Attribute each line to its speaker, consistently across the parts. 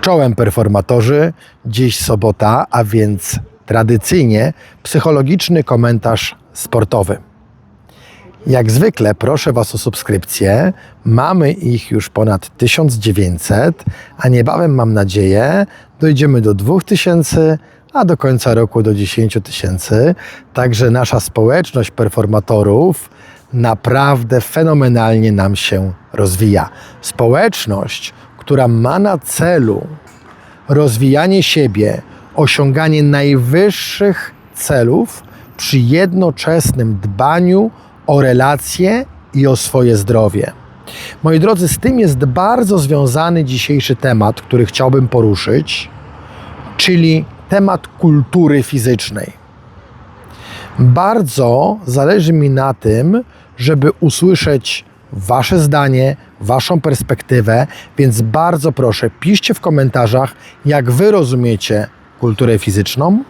Speaker 1: Czołem performatorzy, dziś sobota, a więc tradycyjnie psychologiczny komentarz sportowy. Jak zwykle proszę Was o subskrypcję. Mamy ich już ponad 1900, a niebawem mam nadzieję dojdziemy do 2000, a do końca roku do 10 tysięcy. Także nasza społeczność performatorów naprawdę fenomenalnie nam się rozwija. Społeczność, która ma na celu rozwijanie siebie, osiąganie najwyższych celów przy jednoczesnym dbaniu o relacje i o swoje zdrowie. Moi drodzy, z tym jest bardzo związany dzisiejszy temat, który chciałbym poruszyć, czyli temat kultury fizycznej. Bardzo zależy mi na tym, żeby usłyszeć Wasze zdanie, Waszą perspektywę, więc bardzo proszę, piszcie w komentarzach, jak Wy rozumiecie kulturę fizyczną.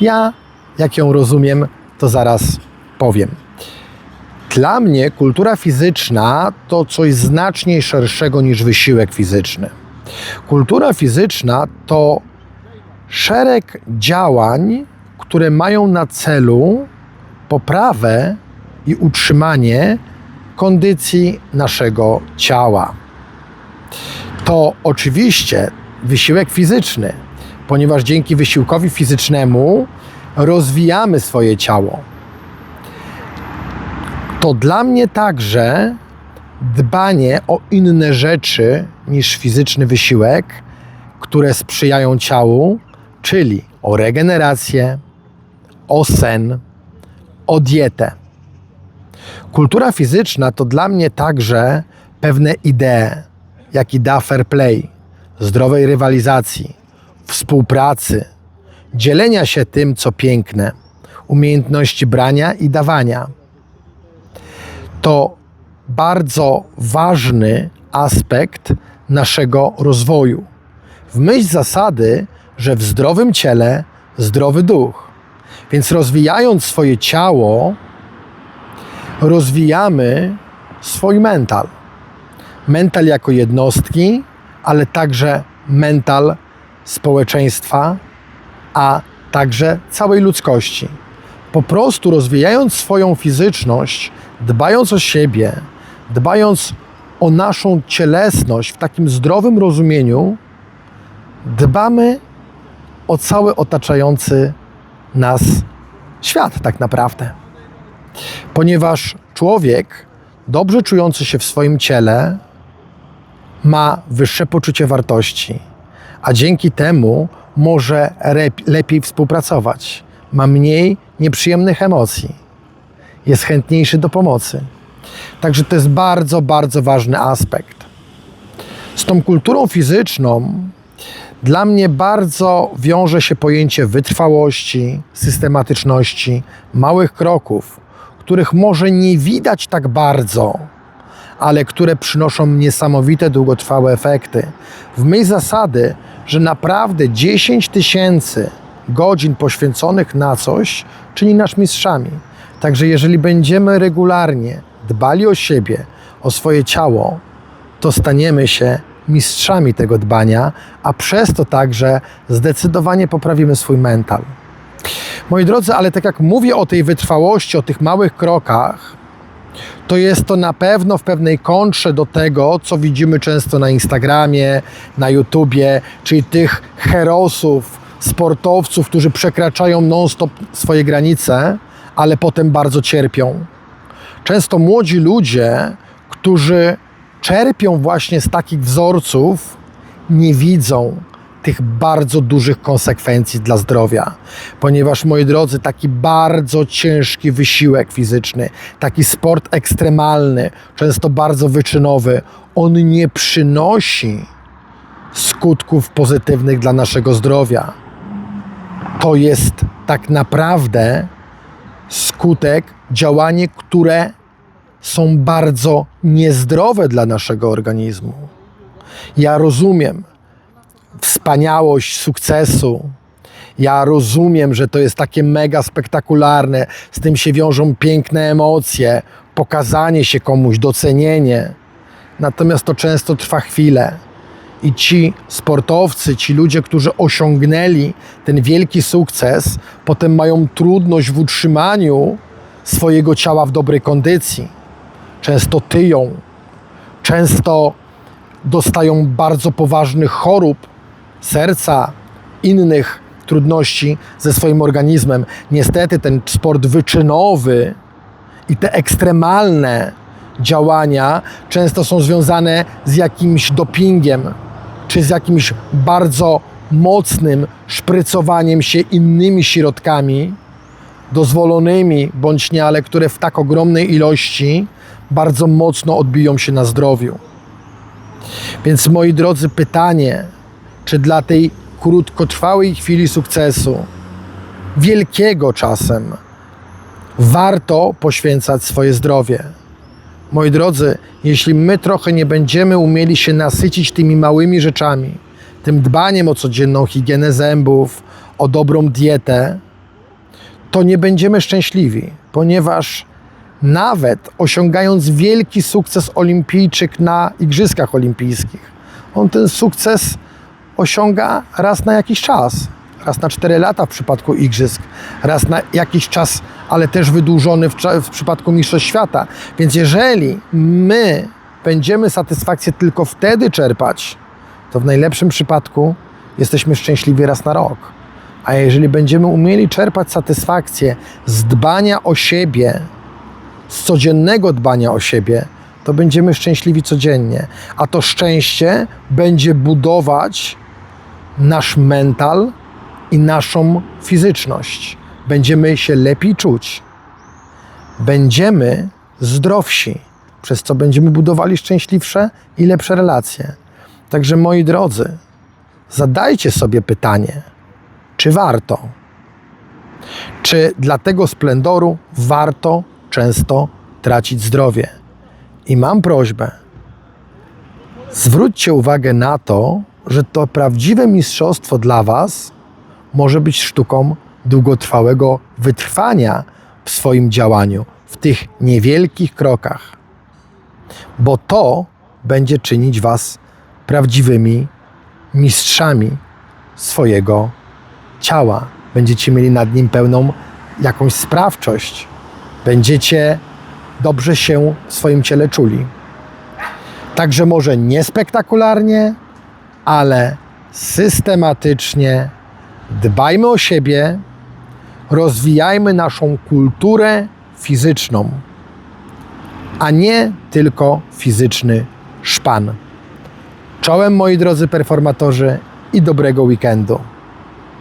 Speaker 1: Ja, jak ją rozumiem, to zaraz powiem. Dla mnie kultura fizyczna to coś znacznie szerszego niż wysiłek fizyczny. Kultura fizyczna to szereg działań, które mają na celu poprawę i utrzymanie kondycji naszego ciała. To oczywiście wysiłek fizyczny, ponieważ dzięki wysiłkowi fizycznemu rozwijamy swoje ciało. To dla mnie także dbanie o inne rzeczy niż fizyczny wysiłek, które sprzyjają ciału, czyli o regenerację, o sen, o dietę. Kultura fizyczna to dla mnie także pewne idee, jak idea fair play, zdrowej rywalizacji, współpracy, dzielenia się tym, co piękne, umiejętności brania i dawania. To bardzo ważny aspekt naszego rozwoju. W myśl zasady, że w zdrowym ciele zdrowy duch. Więc rozwijając swoje ciało, rozwijamy swój mental. Mental jako jednostki, ale także mental społeczeństwa, a także całej ludzkości. Po prostu rozwijając swoją fizyczność, dbając o siebie, dbając o naszą cielesność w takim zdrowym rozumieniu, dbamy o cały otaczający nas świat, tak naprawdę. Ponieważ człowiek, dobrze czujący się w swoim ciele, ma wyższe poczucie wartości, a dzięki temu może lepiej współpracować, ma mniej nieprzyjemnych emocji, jest chętniejszy do pomocy. Także to jest bardzo, bardzo ważny aspekt. Z tą kulturą fizyczną dla mnie bardzo wiąże się pojęcie wytrwałości, systematyczności, małych kroków, których może nie widać tak bardzo, ale które przynoszą niesamowite długotrwałe efekty. W myśl zasady, że naprawdę 10 tysięcy godzin poświęconych na coś czyni nas mistrzami. Także jeżeli będziemy regularnie dbali o siebie, o swoje ciało, to staniemy się mistrzami tego dbania, a przez to także zdecydowanie poprawimy swój mental. Moi drodzy, ale tak jak mówię o tej wytrwałości, o tych małych krokach, to jest to na pewno w pewnej kontrze do tego, co widzimy często na Instagramie, na YouTubie, czyli tych herosów, sportowców, którzy przekraczają non-stop swoje granice, ale potem bardzo cierpią. Często młodzi ludzie, którzy czerpią właśnie z takich wzorców, nie widzą tych bardzo dużych konsekwencji dla zdrowia. Ponieważ, moi drodzy, taki bardzo ciężki wysiłek fizyczny, taki sport ekstremalny, często bardzo wyczynowy, on nie przynosi skutków pozytywnych dla naszego zdrowia. To jest tak naprawdę skutek, działanie, które są bardzo niezdrowe dla naszego organizmu. Ja rozumiem wspaniałość sukcesu. Ja rozumiem, że to jest takie mega spektakularne, z tym się wiążą piękne emocje, pokazanie się komuś, docenienie. Natomiast to często trwa chwilę I ci sportowcy, ci ludzie, którzy osiągnęli ten wielki sukces, potem mają trudność w utrzymaniu swojego ciała w dobrej kondycji. Często tyją, często dostają bardzo poważnych chorób serca, innych trudności ze swoim organizmem. Niestety ten sport wyczynowy i te ekstremalne działania często są związane z jakimś dopingiem, czy z jakimś bardzo mocnym szprycowaniem się innymi środkami, dozwolonymi bądź nie, ale które w tak ogromnej ilości bardzo mocno odbiją się na zdrowiu. Więc moi drodzy, pytanie, czy dla tej krótkotrwałej chwili sukcesu, wielkiego czasem, warto poświęcać swoje zdrowie? Moi drodzy, jeśli my trochę nie będziemy umieli się nasycić tymi małymi rzeczami, tym dbaniem o codzienną higienę zębów, o dobrą dietę, to nie będziemy szczęśliwi, ponieważ nawet osiągając wielki sukces olimpijczyk na Igrzyskach Olimpijskich, on ten sukces osiąga raz na jakiś czas. Raz na 4 lata w przypadku Igrzysk, raz na jakiś czas, ale też wydłużony w, w przypadku Mistrzostw Świata. Więc jeżeli my będziemy satysfakcję tylko wtedy czerpać, to w najlepszym przypadku jesteśmy szczęśliwi raz na rok. A jeżeli będziemy umieli czerpać satysfakcję z dbania o siebie, z codziennego dbania o siebie, to będziemy szczęśliwi codziennie. A to szczęście będzie budować nasz mental i naszą fizyczność. Będziemy się lepiej czuć. Będziemy zdrowsi, przez co będziemy budowali szczęśliwsze i lepsze relacje. Także moi drodzy, zadajcie sobie pytanie, czy warto? Czy dla tego splendoru warto często tracić zdrowie? I mam prośbę, zwróćcie uwagę na to, że to prawdziwe mistrzostwo dla Was może być sztuką długotrwałego wytrwania w swoim działaniu, w tych niewielkich krokach, bo to będzie czynić Was prawdziwymi mistrzami swojego ciała. Będziecie mieli nad nim pełną jakąś sprawczość. Będziecie dobrze się w swoim ciele czuli. Także może nie spektakularnie, ale systematycznie dbajmy o siebie, rozwijajmy naszą kulturę fizyczną, a nie tylko fizyczny szpan. Czołem moi drodzy performatorzy i dobrego weekendu.